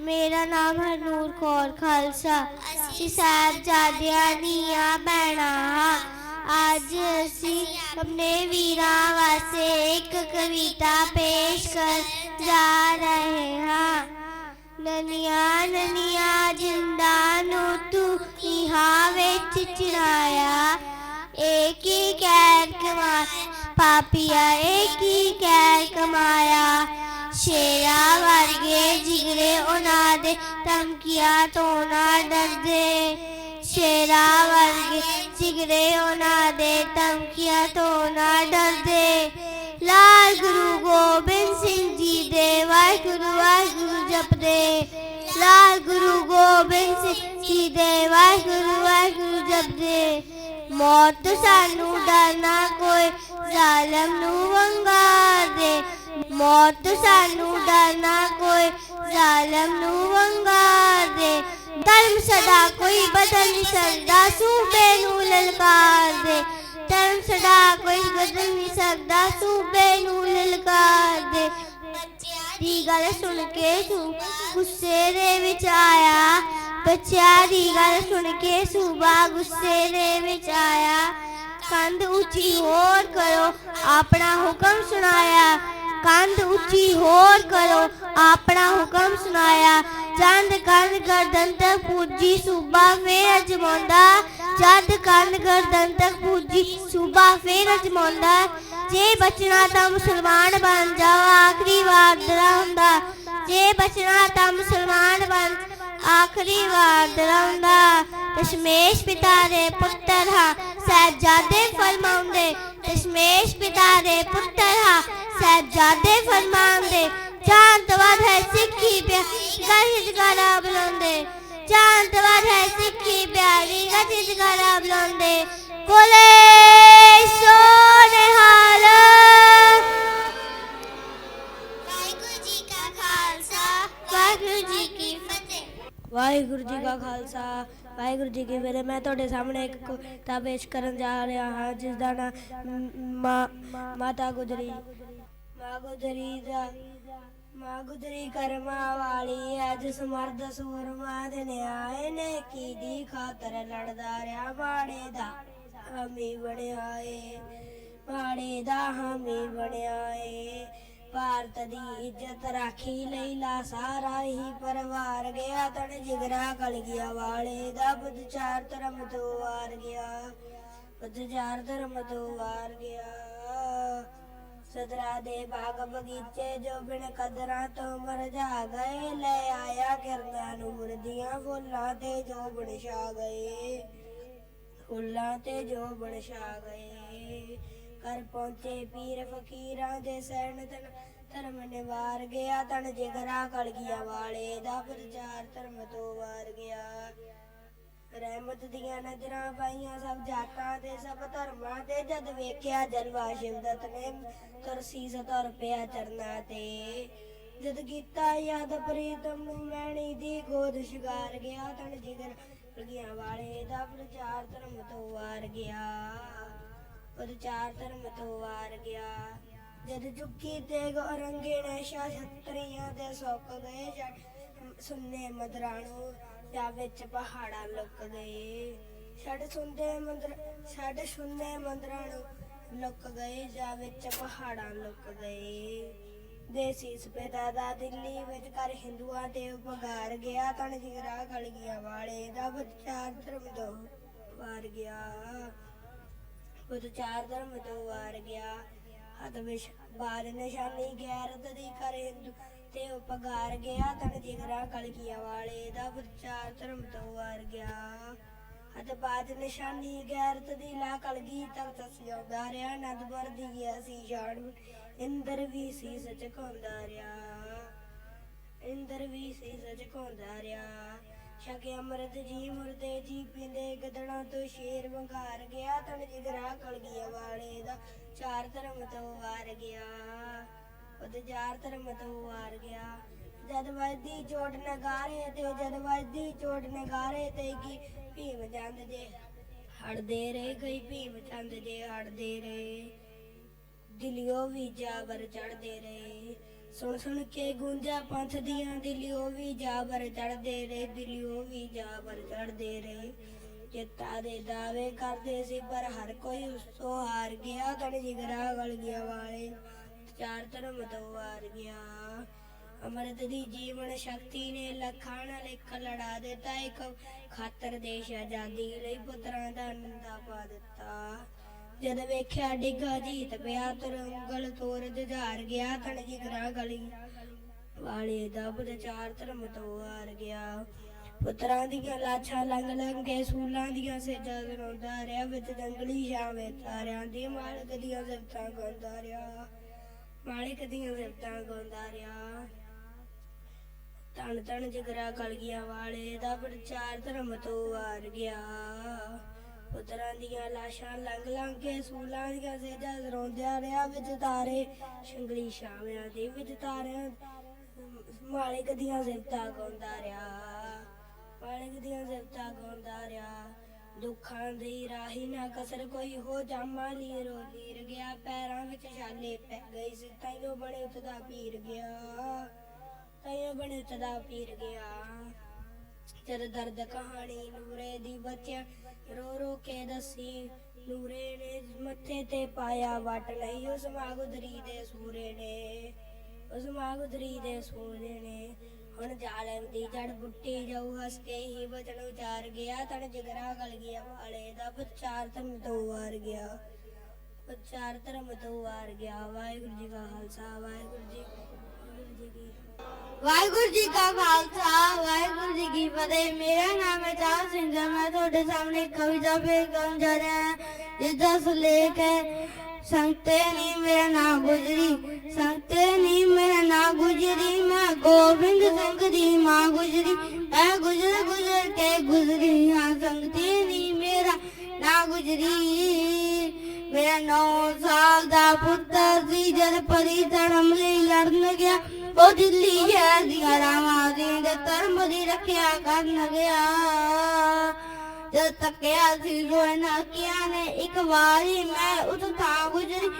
ਮੇਰਾ ਨਾਮ ਹਰਨੂਰ ਕੌਰ ਖਾਲਸਾ। ਅਸੀਂ ਸਾਹਿਬਜ਼ਾਦਿਆਂ ਦੀਆਂ ਭੈਣਾਂ ਅੱਜ ਅਸੀਂ ਆਪਣੇ ਵੀਰਾਂ ਵਾਸਤੇ ਇੱਕ ਕਵਿਤਾ ਪੇਸ਼ ਕਰ ਜਾ ਰਹੇ ਹਾਂ। ਨਨੀਆਂ ਨਨੀਆਂ, ਜਿੰਦਾ ਨੂੰ ਤੂੰ ਇਹਾਂ ਵਿੱਚ ਚਿਰਾਇਆ ਏਕ ਹੀ ਕਹਿਰ ਕਮਾਇਆ ਪਾਪੀਆ ਏਕ ਹੀ ਕਹਿਰ ਕਮਾਇਆ। ਸ਼ੇਰਾ ਵਰਗੇ ਜਿਗਰੇ ਉਹਨਾਂ ਦੇ ਧਮਕੀਆਂ ਤੋਂ ਨਾ ਡਰਦੇ। ਸ਼ੇਰਾ ਵਰਗੇ ਜਿਗਰੇ ਉਹਨਾਂ ਦੇ ਧਮਕੀਆਂ ਤੋਂ ਨਾ ਡਰਦੇ। ਲਾਲ ਗੁਰੂ ਗੋਬਿੰਦ ਸਿੰਘ ਜੀ ਦੇ ਵਾਹਿਗੁਰੂ ਵਾਹਿਗੁਰੂ ਜਪਦੇ। ਲਾਲ ਗੁਰੂ ਗੋਬਿੰਦ ਸਿੰਘ ਜੀ ਦੇ ਵਾਹਿਗੁਰੂ ਵਾਹਿਗੁਰੂ ਜਪਦੇ। ਮੌਤ ਤੋਂ ਸਾਨੂੰ ਡਰਨਾ ਕੋਈ ਜ਼ਾਲਮ ਨੂੰ ਵੰਗਾ ਦੇ ਮੌਤ ਸਾਨੂੰ ਡਰਨਾ ਕੋਈ ਜ਼ਾਲਮ ਨੂੰ ਵੰਗਾਰ ਦੇ। ਧਰਮ ਸਦਾ ਕੋਈ ਬਦਲ ਨਹੀਂ ਸਕਦਾ, ਸੂਬੇ ਨੂੰ ਲਲਕਾਰ ਦੇ। ਧਰਮ ਸਦਾ ਕੋਈ ਬਦਲ ਨਹੀਂ ਸਕਦਾ, ਸੂਬੇ ਨੂੰ ਲਲਕਾਰ ਦੇ। ਦੀ ਗੱਲ ਸੁਣ ਕੇ ਤੂੰ ਗੁੱਸੇ ਦੇ ਵਿੱਚ ਆਇਆ। ਬੱਚਿਆਂ ਦੀ ਗੱਲ ਸੁਣ ਕੇ ਸੂਬਾ ਗੁੱਸੇ ਦੇ ਵਿੱਚ ਆਇਆ। ਕੰਧ ਉੱਚੀ ਹੋਰ ਕਰੋ, ਆਪਣਾ ਹੁਕਮ ਸੁਣਾਇਆ। ਕੰਧ ਉੱਚੀ ਹੋਰ ਕਰੋ, ਆਪਣਾ ਹੁਕਮ ਸੁਣਾਇਆ। ਚੰਦ ਕੰਧ ਗਰਦਨ ਤੱਕ ਪੂਜੀ, ਸੂਬਾ ਫੇਰ ਅਜਮਾਉਂਦਾ। ਜਦ ਕੰਧ ਗਰਦਨ ਤੱਕ ਪੂਜੀ, ਸੂਬਾ ਫੇਰ ਅਜਮਾਉਂਦਾ। ਜੇ ਬਚਣਾ ਤਾਂ ਮੁਸਲਮਾਨ ਬਣ ਜਾਓ, ਆਖਰੀ ਵਾਰ ਦਰਾ ਹੁੰਦਾ। ਜੇ ਬਚਣਾ ਤਾਂ ਮੁਸਲਮਾਨ ਬਣ, ਆਖਰੀ ਵਾਰ ਦਰਾਉਂਦਾ ਦਸ਼ਮੇਸ਼ ਪਿਤਾ ਦੇ ਪੁੱਤਰ ਹਾਂ, ਸਹਿਜਾਦੇ ਫਰਮਾਉਂਦੇ। ਦਸ਼ਮੇਸ਼ ਪਿਤਾ ਦੇ ਪੁੱਤਰ ਹਾਂ ਸਹਿਜਾਦੇ ਫਰਮਾਉਂਦੇ ਜਾਨ ਤੋਂ ਹੈ ਸਿੱਖੀ ਪਿਆਰੀ, ਗੱਜ ਗਾਣਾ ਬੁਲਾਉਂਦੇ। ਜਾਨ ਤੋਂ ਹੈ ਸਿੱਖੀ ਪਿਆਰੀ, ਗੱਜ ਗਾਣਾ ਬੁਲਾਉਂਦੇ। ਕੋਲੇ ਸੋਨੇਹਾਲ। ਵਾਹਿਗੁਰੂ ਜੀ ਕਾ ਖਾਲਸਾ, ਵਾਹਿਗੁਰੂ ਜੀ ਕੀ ਫਤਿਹ। ਵਾਹਿਗੁਰੂ ਜੀ ਕਾ ਖਾਲਸਾ, ਵਾਹਿਗੁਰੂ ਜੀ ਕੀ ਫਤਿਹ। ਮੈਂ ਤੁਹਾਡੇ ਸਾਹਮਣੇ ਇੱਕ ਕਵਿਤਾ ਪੇਸ਼ ਕਰਨ ਜਾ ਰਿਹਾ ਹਾਂ ਜਿਸ ਦਾ ਨਾਮ ਮਾਤਾ ਗੁਜਰੀ। ਮਾਂ ਦਾ ਮਾਂ ਗੁਜਰੀ ਵਾਲੀ ਹੈ ਜਿਸ ਸੂਰਮਾ ਦੇ ਨਿਆਏ ਨੇ, ਕੀ ਦੀ ਖਾਤਰ ਲੜਦਾ ਰਿਹਾ ਬਾੜੇ ਦਾ? ਹਾਮੀ ਬਣਿਆ ਏ ਬਾੜੇ ਦਾ ਹਾਮੀ ਬਣਿਆ ਏ ਭਾਰਤ ਦੀ ਇੱਜ਼ਤ ਰਾਖੀ ਲਈ ਲਾ ਸਾਰਾ ਹੀ ਪਰਿਵਾਰ ਗਿਆ, ਤਣ ਜਿਗਰਾ ਕਲ ਗਿਆ, ਵਾਲੇ ਦਾ ਬੁੱਧ ਚਾਰ ਧਰਮ ਤੋਂ ਵਾਰ ਗਿਆ ਬੁੱਧ ਚਾਰ ਧਰਮ ਤੋਂ ਵਾਰ ਗਿਆ। ਸਦਰਾ ਦੇ ਬਾਗ ਬਗੀਚੇ ਜੋ ਬਿਨ ਕਦਰਾਂ ਤੋਂ ਮਰਝਾ ਗਏ, ਲੈ ਆਇਆ ਕਿਰਨਾਂ ਨੂੰ ਮੁਰਦੀਆਂ ਫੁੱਲਾਂ ਤੇ ਜੋ ਬਣ ਛਾ ਗਏ। ਫੁੱਲਾਂ ਤੇ ਜੋ ਬਣ ਛਾ ਗਏ। ਕਰ ਪਹੁੰਚੇ ਪੀਰ ਫਕੀਰਾਂ ਦੇ ਸਹਿਣ ਤਨ ਧਰਮ ਨਿਵਾਰ ਗਿਆ ਤਨ ਜਿਗਰਾ ਕਲਗੀਆਂ ਵਾਲੇ ਦਾ ਪ੍ਰਚਾਰ ਧਰਮ ਤੋਂ ਵਾਰ ਗਿਆ। ਰਹਿਮਤ ਦੀਆਂ ਨਜ਼ਰਾਂ ਪਾਈਆਂ ਸਭ ਜਾਤਾਂ ਤੇ ਸਭ ਧਰਮਾਂ ਤੇ, ਜਦ ਵੇਖਿਆ ਜਲਵਾ ਸ਼ਿਵਦਤ ਨੇ ਤਰਸੀ ਸਤਰ ਪਿਆ ਚਰਨਾ ਤੇ। ਜਦ ਕੀਤਾ ਯਾਦ ਪ੍ਰੀਤਮ ਮੈਣੀ ਦੀ ਗੋਦ ਸ਼ਿਗਾਰ ਗਿਆ, ਤਨ ਜਿਗਰ ਕਲਗੀਆਂ ਵਾਲੇ ਦਾ ਪ੍ਰਚਾਰ ਧਰਮ ਤੋਂ ਵਾਰ ਗਿਆ। ਪ੍ਰਚਾਰ ਧਰਮ ਤੋਂ ਵਾਰ ਗਿਆ। ਜਦ ਚੁੱਕੀ ਤੇ ਗੋਰੰਗੇ ਨੇ ਸ਼ਾਸਤਰੀਆਂ ਦੇ ਸੁੱਕ ਗਏ ਛੱਡ ਸੁੰਨੇ ਜਾਂ ਵਿੱਚ ਪਹਾੜਾਂ ਲੁਕ ਗਏ ਛੱਡ ਸੁੰਦੇ ਮੰਦਰ, ਛੱਡ ਸੁੰਨੇ ਮੰਦਰਾਂ ਨੂੰ ਲੁਕ ਗਏ ਜਾਂ ਵਿੱਚ ਪਹਾੜਾਂ ਲੁਕ ਗਏ ਦੇਸੀ ਸਪੇਦਾ ਦਾ ਦਿੱਲੀ ਵਿੱਚ ਕਰ ਹਿੰਦੂਆਂ ਤੇ ਉਪਗਾਰ ਗਿਆ ਤਣ ਜਿਗਰਾ ਕਲਗੀਆਂ ਵਾਲੇ ਦਾ ਵਿਚਾਰ ਧਰਮ ਤੋਂ ਵਾਰ ਗਿਆ। ਉਹ ਚਾਰ ਧਰਮ ਤੋਂ ਵਾਰ ਗਿਆ। ਹੱਥ ਵਿੱਚ ਬਾਦ ਨਿਸ਼ਾਨੀ ਗੈਰਤ ਦੀ ਕਰ ਹਿੰਦੂ ਤੇ ਉਪਗਾਰ ਗਿਆ ਤਨ ਜਿਗਰਾ ਕਲਕੀਆਂ ਵਾਲੇ ਦਾ ਵਿਚਾਰ ਧਰਮ ਤੋਂ ਵਾਰ ਗਿਆ। ਹੱਥ ਬਾਦ ਨਿਸ਼ਾਨੀ ਗੈਰਤ ਦੀ ਲਾ ਕਲਗੀ ਤੱਕ ਤਸਿਆਉਂਦਾ ਰਿਹਾ ਨੰਦਪੁਰ ਦੀ ਅਸੀਂ ਜਾਣ। ਇੰਦਰ ਵੀ ਸੀ ਸਚ ਖੋਂਦਾ ਰਿਹਾ। ਇੰਦਰ ਵੀ ਸੀ ਸਚ ਖੋਂਦਾ ਰਿਹਾ। ਛਕੇ ਅਮਰਤ ਜੀ ਮੁਰਦੇ ਜੀ ਪਿੰਦੇ ਗਦੜਾਂ ਤੋਂ ਸ਼ੇਰ ਵੰਗਾਰ ਗਿਆ ਤਨ ਜਿਗਰਾ ਕਲਗੀਆਂ ਵਾਲੇ ਦਾ ਚਾਰ ਧਰਮ ਤੋਂ ਵਾਰ ਗਿਆ। ਉਹਦੇ ਚਾਰ ਧਰਮ ਤੋਂ ਵਾਰ ਗਿਆ। ਜਦ ਵੱਜਦੀ ਚੋਟ ਨਗਾਰੇ ਤੇ, ਜਦ ਵੱਜਦੀ ਚੋਟ ਨਗਾਰੇ ਤੇ ਕੀ ਭੀਮ ਚੰਦ ਜੇ ਹੜਦੇ ਰਹੇ ਗਈ ਭੀਮ ਚੰਦ ਜੇ ਹੜਦੇ ਰਹੇ। ਦਿਲਿਓ ਵੀ ਜਾਵਰ ਚੜਦੇ ਰਹੇ। ਸੁਣ ਸੁਣ ਕੇ ਗੂੰਜਾ ਪੰਥ ਦੀਆਂ ਦਿਲਿਓ ਵੀ ਜਾਬਰ ਚੜਦੇ ਰਹੇ, ਦਿਲਿਓ ਵੀ ਜਾਬਰ ਚੜਦੇ ਰਹੇ। ਚਿੱਤਾ ਦੇ ਦਾਅਵੇ ਕਰਦੇ ਸੀ, ਪਰ ਹਰ ਕੋਈ ਉਸ ਤੋਂ ਹਾਰ ਗਿਆ ਤਣ ਜਿਗਰਾ ਗਲ ਗਿਆ ਵਾਲੇ। ਚਾਰ ਧਰਮ ਤੋਂ ਹਾਰ ਗਿਆ ਅਮਰਤ ਦੀ ਜੀਵਨ ਸ਼ਕਤੀ ਨੇ ਲੱਖਾਂ ਨਾਲ ਲੜਾ ਦਿੱਤਾ। ਇੱਕ ਖਾਤਰ ਦੇਸ਼ ਆਜ਼ਾਦੀ ਲਈ ਪੁੱਤਰਾਂ ਦਾ ਨੰਦਾ ਪਾ ਦਿੱਤਾ। ਜਦ ਵੇਖਿਆ ਡਿੱਗਾ ਜੀਤ ਪਿਆ, ਤਰੰਗਲ ਤੋਰ ਜੁਝਾਰ ਗਿਆ। ਤਣ ਜਿਗਰਾ ਗਲੀ ਵਾਲੇ ਦਾ ਬੁੱਧ ਚਾਰ ਧਰਮ ਤੋਂ ਹਾਰ ਗਿਆ। ਪੁੱਤਰਾਂ ਦੀਆਂ ਲਾਛਾਂ ਲੰਘ ਲੰਘ ਕੇ ਸੂਲਾਂ ਦੀਆਂ ਸੇਜਾਂ ਰੋਂਦਾ ਰਿਹਾ। ਵਿੱਚ ਜੰਗਲੀ ਛਾਵੇਂ ਤਾਰਿਆਂ ਦੀ ਮਾਲਕ ਦੀਆਂ ਜ਼ਰਤਾਂ ਗਾਉਂਦਾ ਰਿਹਾ। ਮਾਲਕ ਦੀਆਂ ਜ਼ਰਤਾਂ ਗਾਉਂਦਾ ਰਿਹਾ। ਤਣ ਤਣ ਜਿਗਰਾ ਕਲਗੀਆਂ ਵਾਲੇ ਦਾ ਪ੍ਰਚਾਰ ਧਰਮ ਤੋਂ ਹਾਰ ਗਿਆ। ਪੁੱਤਰਾਂ ਦੀਆਂ ਲਾਸ਼ਾਂ ਲੰਘ ਲੰਘ ਕੇ ਸੂਲਾਂ ਦੀਆਂ ਸੇਜਾਂ ਰੋਂਦਿਆ ਰਿਹਾ ਵਿੱਚ ਤਾਰੇ, ਸ਼ੰਗਲੀ ਛਾਵਿਆਂ ਦੇ ਵਿੱਚ ਤਾਰਿਆਂ, ਮਾਲਿਕ ਦੀਆਂ ਜ਼ਿਫਤਾਂ ਗਾਉਂਦਾ ਰਿਹਾ। ਮਾਲਿਕ ਦੀਆਂ ਜ਼ਿਫਤਾਂ ਗਾਉਂਦਾ ਰਿਹਾ। ਦੁੱਖਾਂ ਦੀ ਰਾਹੀ ਨਾ ਕਸਰ ਕੋਈ ਹੋ ਜਾਮਾ ਲੀਰੋ। ਲੀਰ ਗਿਆ, ਪੈਰਾਂ ਵਿੱਚ ਛਾਲੇ ਪੈ ਗਈ ਸੀ, ਤਾਈਓ ਬਣੇ ਉਤਦਾ ਪੀਰ ਗਿਆ। ਤਾਈਓ ਬਣੇ ਉਤਦਾ ਪੀਰ ਗਿਆ। ਜਦ ਦਰਦ ਕਹਾਣੀ ਨੂਰੇ ਦੀ ਬੱਚਿਆ ਰੋ ਰੋ ਕੇ ਦੱਸੀ, ਨੂਰੇ ਨੇ ਮੱਥੇ ਤੇ ਪਾਇਆ ਵਟ ਲਈ, ਉਸ ਮਾਗੁਦਰੀ ਦੇ ਸੂਰੇ ਨੇ, ਉਸ ਮਾਗੁਦਰੀ ਦੇ ਸੂਰੇ ਨੇ। ਹੁਣ ਜਾਲਮ ਦੀ ਜੜ ਬੁੱਟੀ ਜਾਊ ਹੱਸ ਕੇ ਹੀ ਬਚਨ ਉਚਾਰ ਗਿਆ ਤਣ ਜਿਗਰਾ ਗਲ ਗਿਆ ਵਾਲੇ ਦਾ ਪ੍ਰਚਾਰ ਧਰਮ ਤੋਂ ਵਾਰ ਗਿਆ। ਪ੍ਰਚਾਰ ਧਰਮ ਤੋਂ ਵਾਰ ਗਿਆ, ਵਾਹਿਗੁਰੂ ਜੀ ਕਾ ਖਾਲਸਾ, ਵਾਹਿਗੁਰੂ ਜੀ ਵਾਹਿਗੁਰੂ ਜੀ ਕੀ ਕਾ ਖਾਲਸਾ, ਵਾਹਿਗੁਰੂ ਜੀ ਕੀ ਫਤਿਹ। ਮੇਰਾ ਨਾਮ ਹੈ ਚਾਹ ਸਿੰਘ, ਮੈਂ ਤੁਹਾਡੇ ਸਾਹਮਣੇ ਕਵਿਤਾ ਪੇਸ਼ ਕਰਨ ਜਾ ਰਿਹਾ ਹਾਂ ਜਿਸ ਦਾ ਸੁਲੇਖ ਹੈ, ਸੰਗਤੇ ਨੀ ਮੇਰਾ ਨਾਮ ਗੁਜਰੀ, ਸੰਗਤੇ ਨੀ ਮੇਰਾ ਗੁਜਰੀ, ਮੈਂ ਗੋਬਿੰਦ ਸਿੰਘ ਦੀ ਮਾਂ ਗੁਜਰੀ। ਮੈਂ ਗੁਜਰ ਗੁਜਰ ਕੇ ਗੁਜ਼ਰੀ ਹਾਂ ਸੰਗਤੇ ਨੀ ਮੇਰਾ ਨਾ ਗੁਜਰੀ। ਮੇਰਾ 9 ਸਾਲ ਦਾ ਪੁੱਤਰ ਸੀ, ਜਦ ਪਰੀ ਧਰਮ ਲਈ ਲੜਨ ਗਿਆ। ਉਹ ਦਿੱਲੀ ਸ਼ਹਿਰ ਦੀਆਂ ਰਾਵਾਂ ਦੀ ਦੇ ਧਰਮ ਦੀ ਰੱਖਿਆ ਕਰਨ ਗਿਆ। ਜਦ ਤੱਕਿਆ ਸੀ ਰੋਏ ਨਾਕਿਆਂ ਨੇ ਇੱਕ ਵਾਰੀ ਮੈਂ ਉਸ ਥਾਂ ਗੁਜ਼ਰੀ।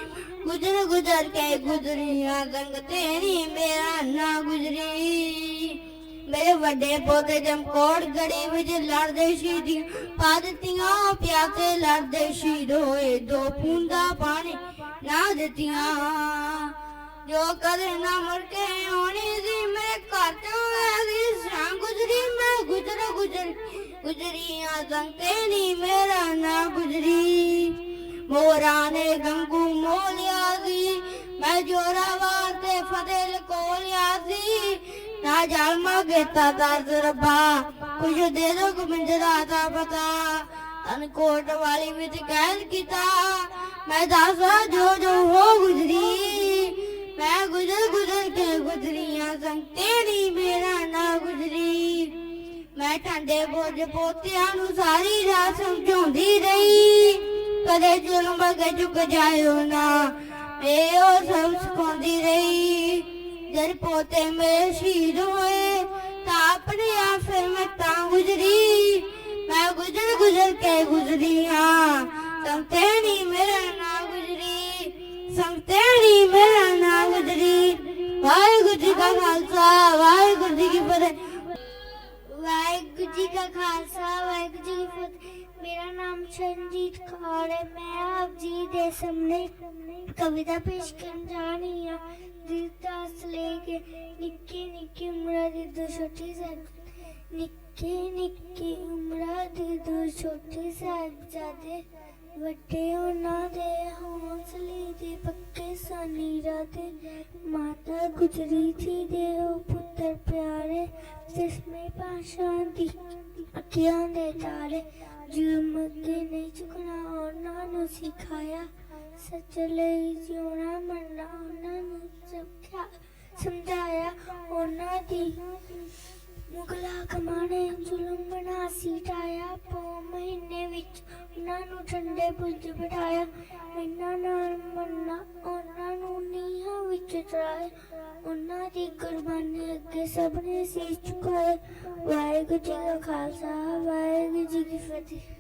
ਗੁਜ਼ਰ ਗੁਜ਼ਰ ਕੇ ਗੁਜ਼ਰੀਆਂ ਗੰਗ ਤੇਰੀ, ਮੇਰਾ ਨਾ ਗੁਜ਼ਰੀ। ਮੇਰੇ ਵੱਡੇ ਪੋਤੇ ਜਮਕੋੜ ਗੜੀ ਵਿੱਚ ਲੜਦੇ ਸ਼ਹੀਦੀ, ਪਾ ਦਿੱਤੀਆਂ ਪਿਆਸੇ ਲੜਦੇ ਸ਼ਹੀਦ ਹੋਏ। ਦੋ ਪੂੰਦਾ ਪਾਣੀ ਨਾ ਦਿੱਤੀਆਂ। ਜੋ ਕਦੇ ਨਾ ਮੁੜ ਕੇ ਆਉਣੀ ਸੀ, ਮੇਰੇ ਘਰ ਤੋਂ ਐਸੀ ਸਾਂ। ਗੁਜ਼ਰੀ, ਮੈਂ ਗੁਜ਼ਰ ਗੁਜ਼ਰ ਗੁਜ਼ਰੀਆਂ ਸੰਤੇ ਨਹੀਂ ਮੇਰਾ ਨਾ ਗੁਜ਼ਰੀ। ਮੋਰਾਂ ਨੇ ਗੰਗੂ ਜੋਰਾਵਾਰ ਤੇ ਫਤਿਹ ਲਕੋਲਿਆ ਸੀ ਨਾ ਜਾਲਮਾ ਗੇਤਾ ਦਾ ਰੱਬਾ ਕੁਝ ਦੇ ਦੋ ਗੁਮੰਜਰਾ ਦਾ ਪਤਾ। ਤਨ ਵਾਲੀ ਵਿੱਚ ਕਹਿ ਕੀਤਾ, ਮੈਂ ਦੱਸਾਂ ਜੋ ਜੋ ਹੋ ਗੁਜ਼ਰੀ। ਮੈਂ ਗੁਜ਼ਰ ਗੁਜ਼ਰ ਕੇ ਗੁਜ਼ਰੀਆਂ ਸੰਗ ਤੇਰੀ ਮੇਰਾ ਨਾ ਗੁਜ਼ਰੀ। ਮੈਂ ਠੰਡੇ ਬੋਝ ਪੋਤਿਆਂ ਨੂੰ ਸਾਰੀ ਰਾਤ ਸਮਝਾਉਂਦੀ ਰਹੀ। ਕਦੇ ਜ਼ੁਲਮ ਬਗੇ ਚੁੱਕ ਜਾਇਓ ਨਾ ਏ ਉਹ ਸਭ ਸਿਖਾਉਂਦੀ ਰਹੀ। ਜਦ ਪੋਤੇ ਮੇਰੇ ਸ਼ਹੀਦ ਹੋਏ, ਤਾਂ ਆਪਣੇ ਆਪ ਫਿਰ ਮੈਂ ਤਾਂ ਗੁਜ਼ਰੀ। ਮੈਂ ਗੁਜ਼ਰ ਗੁਜ਼ਰ ਕੇ ਗੁਜ਼ਰੀ ਹਾਂ। ਸੰਤੇ ਨਹੀਂ ਮੇਰਾ ਨਾ ਗੁਜ਼ਰੀ। ਸੰਤੇ ਨਹੀਂ ਮੇਰਾ ਨਾ ਗੁਜ਼ਰੀ। ਵਾਹਿਗੁਰੂ ਜੀ ਕਾ ਖਾਲਸਾ, ਵਾਹਿਗੁਰੂ ਜੀ ਕੀ ਫਤਿਹ। ਵਾਹਿਗੁਰੂ ਜੀ ਕਾ ਖਾਲਸਾ ਵਾਹਿਗੁਰੂ ਜੀ ਕੀ ਫਤਿਹ ਮੇਰਾ ਨਾਮ ਚਰਨਜੀਤ ਕੌਰ ਹੈ ਮੈਂ ਆਪ ਜੀ ਦੇ ਸਾਹਮਣੇ ਕਵਿਤਾ ਪੇਸ਼ ਕਰਨ ਜਾ ਰਹੀ ਹਾਂ ਜਿਸ ਦਾ ਸਲੇਖ ਹੈ, ਨਿੱਕੀ ਨਿੱਕੀ ਉਮਰਾਂ ਦੀ ਦੋ ਛੋਟੀ ਸਾਹਿਬ ਨਿੱਕੀ ਨਿੱਕੀ ਉਮਰਾਂ ਦੀ ਦੋ ਛੋਟੀ ਸਾਹਿਬਜ਼ਾਦੇ ਵੱਡੇ ਉਹਨਾਂ ਦੇ ਹੌਸਲੇ ਦੇ ਪੱਕੇ ਸਾਨੀ ਰਾਤੇ ਮਾਤਾ ਗੁਜਰੀ ਥੀ ਦੇ ਉਹ ਪੁੱਤਰ ਪਿਆਰੇ ਜਿਸਮੇ ਪਾਸ਼ਾ ਦੀ ਅੱਖੀਆਂ ਦੇ ਤਾਰੇ ਜੁਰਮ ਅੱਗੇ ਝੁਕਣਾ, ਉਹਨਾਂ ਨੂੰ ਸਿਖਾਇਆ। ਸੱਚ ਲਈ ਜਿਉਣਾ, ਮੰਨਣਾ, ਉਹਨਾਂ ਨੂੰ ਸਮਝਾ ਸਮਝਾਇਆ। ਉਹਨਾਂ ਦੀ ਮੁਗਲਾ ਕਮਾਣੇ ਜ਼ੁਲਮ ਬਣਾ ਸੀਟਾਇਆ ਪੋ ਮਹੀਨੇ ਵਿੱਚ ਉਹਨਾਂ ਨੂੰ ਠੰਡੇ ਬੁਰਜ ਬਿਠਾਇਆ। ਇਹਨਾਂ ਨਾਲ ਮੰਨਾ ਉਹਨਾਂ ਨੂੰ ਨੀਹਾਂ ਵਿੱਚ ਚੜਾਇਆ। ਉਹਨਾਂ ਦੀ ਕੁਰਬਾਨੀ ਅੱਗੇ ਸਭ ਨੇ ਸੀਸ ਝੁਕਾਏ ਵਾਹਿਗੁਰੂ ਜੀ ਕਾ ਖਾਲਸਾ, ਵਾਹਿਗੁਰੂ ਜੀ ਕੀ ਫਤਿਹ।